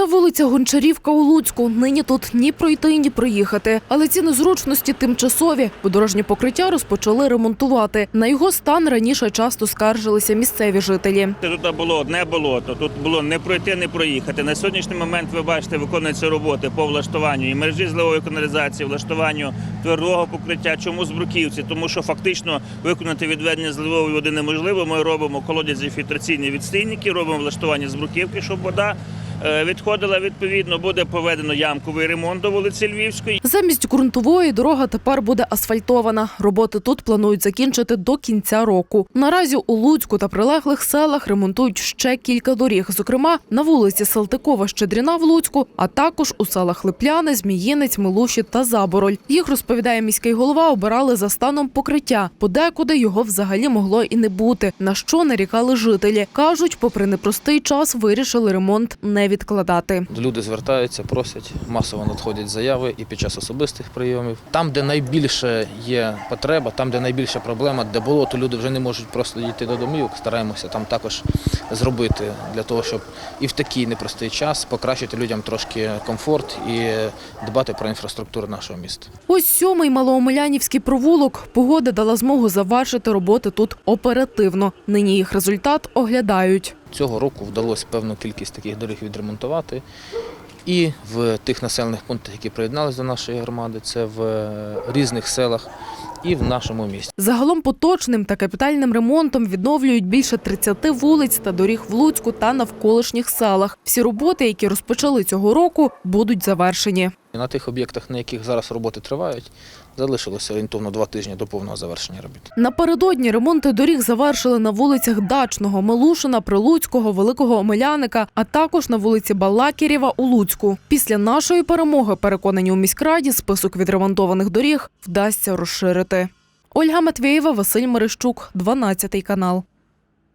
Це вулиця Гончарівка у Луцьку. Нині тут ні пройти, ні проїхати. Але ці незручності тимчасові, бо дорожнє покриття розпочали ремонтувати. На його стан раніше часто скаржилися місцеві жителі. Тут було одне болото, тут було не пройти, не проїхати. На сьогоднішній момент ви бачите, виконуються роботи по влаштуванню і мережі зливової каналізації, влаштуванню твердого покриття. Чому з бруківці? Тому що фактично виконати відведення зливової води неможливо. Ми робимо колодязі фільтраційні відстійники, робимо влаштування з бруківки, щоб вода відходила. Відповідно, буде проведено ямковий ремонт до вулиці Львівської. Замість ґрунтової дорога тепер буде асфальтована. Роботи тут планують закінчити до кінця року. Наразі у Луцьку та прилеглих селах ремонтують ще кілька доріг, зокрема на вулиці Салтикова Щедріна в Луцьку, а також у селах Липляни, Зміїнець, Милуші та Забороль. Їх розповідає міський голова. Обирали за станом покриття. Подекуди його взагалі могло і не бути. На що нарікали жителі. кажуть, попри непростий час, вирішили ремонт не відкладати. Люди звертаються, просять, масово надходять заяви і під час особистих прийомів. Там, де найбільше є потреба, там, де найбільша проблема, де болото, люди вже не можуть просто дійти до домівок. Стараємося там також зробити для того, щоб і в такий непростий час покращити людям трошки комфорт і дбати про інфраструктуру нашого міста. Ось сьомий малоомелянівський провулок. Погода дала змогу завершити роботи тут оперативно. Нині їх результат оглядають. Цього року вдалося певну кількість таких доріг відремонтувати. І в тих населених пунктах, які приєдналися до нашої громади, це в е, різних селах і в нашому місті. Загалом поточним та капітальним ремонтом відновлюють більше 30 вулиць та доріг в Луцьку та навколишніх селах. Всі роботи, які розпочали цього року, будуть завершені. На тих об'єктах, на яких зараз роботи тривають, залишилося орієнтовно два тижні до повного завершення робіт. Напередодні ремонти доріг завершили на вулицях Дачного, Милушина, Прилуцького, Великого Омеляника, а також на вулиці Балакірєва у Луцьку. Після нашої перемоги, переконані у міськраді, список відремонтованих доріг вдасться розширити. Ольга Матвєєва, Василь Мерещук, 12 канал.